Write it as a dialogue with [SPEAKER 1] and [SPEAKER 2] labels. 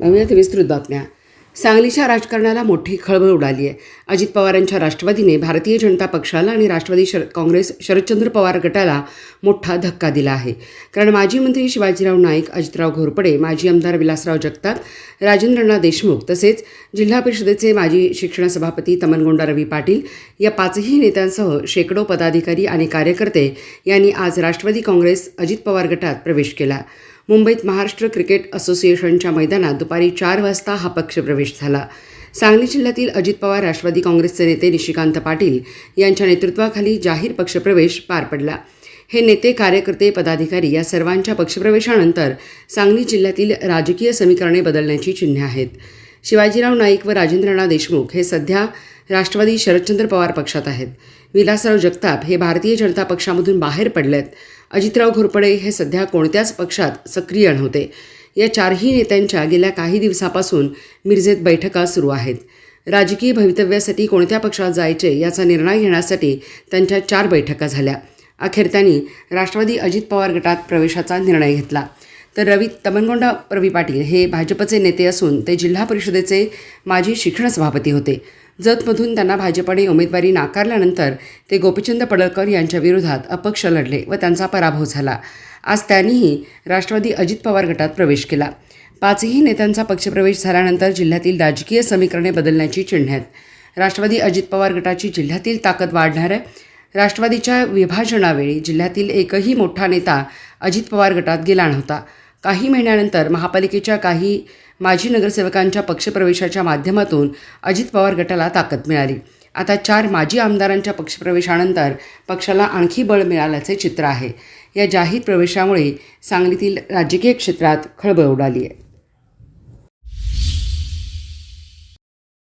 [SPEAKER 1] नव्यात विस्तृत बातम्या. सांगलीच्या राजकारणाला मोठी खळबळ उडाली आहे. अजित पवारांच्या राष्ट्रवादीने भारतीय जनता पक्षाला आणि राष्ट्रवादी शर काँग्रेस शरदचंद्र पवार गटाला मोठा धक्का दिला आहे. कारण माजी मंत्री शिवाजीराव नाईक अजितराव घोरपडे माजी आमदार विलासराव जगताप राजेंद्रना देशमुख तसेच जिल्हा परिषदेचे माजी शिक्षण सभापती तमनगोंडा रवी पाटील या पाचही नेत्यांसह शेकडो पदाधिकारी आणि कार्यकर्ते यांनी आज राष्ट्रवादी काँग्रेस अजित पवार गटात प्रवेश केला. मुंबईत महाराष्ट्र क्रिकेट असोसिएशनच्या मैदानात दुपारी चार वाजता हा पक्षप्रवेश झाला. सांगली जिल्ह्यातील अजित पवार राष्ट्रवादी काँग्रेसचे नेते निशिकांत पाटील यांच्या नेतृत्वाखाली जाहीर पक्षप्रवेश पार पडला. हे नेते कार्यकर्ते पदाधिकारी या सर्वांच्या पक्षप्रवेशानंतर सांगली जिल्ह्यातील राजकीय समीकरणे बदलण्याची चिन्हे आहेत. शिवाजीराव नाईक व राजेंद्रनाथ देशमुख हे सध्या राष्ट्रवादी शरदचंद्र पवार पक्षात आहेत. विलासराव जगताप हे भारतीय जनता पक्षामधून बाहेर पडलेत. अजितराव घोरपडे हे सध्या कोणत्याच पक्षात सक्रिय नव्हते. या चारही नेत्यांच्या गेल्या काही दिवसापासून मिरजेत बैठका सुरू आहेत. राजकीय भवितव्यासाठी कोणत्या पक्षात जायचे याचा निर्णय घेण्यासाठी त्यांच्या चार बैठका झाल्या. अखेर त्यांनी राष्ट्रवादी अजित पवार गटात प्रवेशाचा निर्णय घेतला. तर रवी तमनगोंडा रवी पाटील हे भाजपचे नेते असून ते जिल्हा परिषदेचे माजी शिक्षण सभापती होते. जतमधून त्यांना भाजपने उमेदवारी नाकारल्यानंतर ते गोपीचंद पडळकर यांच्या विरोधात अपक्ष लढले व त्यांचा पराभव झाला. आज त्यांनीही राष्ट्रवादी अजित पवार गटात प्रवेश केला. पाचही नेत्यांचा पक्षप्रवेश झाल्यानंतर जिल्ह्यातील राजकीय समीकरणे बदलण्याची चिन्ह आहेत. राष्ट्रवादी अजित पवार गटाची जिल्ह्यातील ताकद वाढणार आहे. राष्ट्रवादीच्या विभाजनावेळी जिल्ह्यातील एकही मोठा नेता अजित पवार गटात गेला नव्हता. काही महिन्यानंतर महापालिकेच्या काही माजी नगरसेवकांच्या पक्षप्रवेशाच्या माध्यमातून अजित पवार गटाला ताकद मिळाली. आता चार माजी आमदारांच्या पक्षप्रवेशानंतर पक्षाला आणखी बळ मिळाल्याचे चित्र आहे. या जाहीर प्रवेशामुळे सांगलीतील राजकीय क्षेत्रात खळबळ उडाली आहे.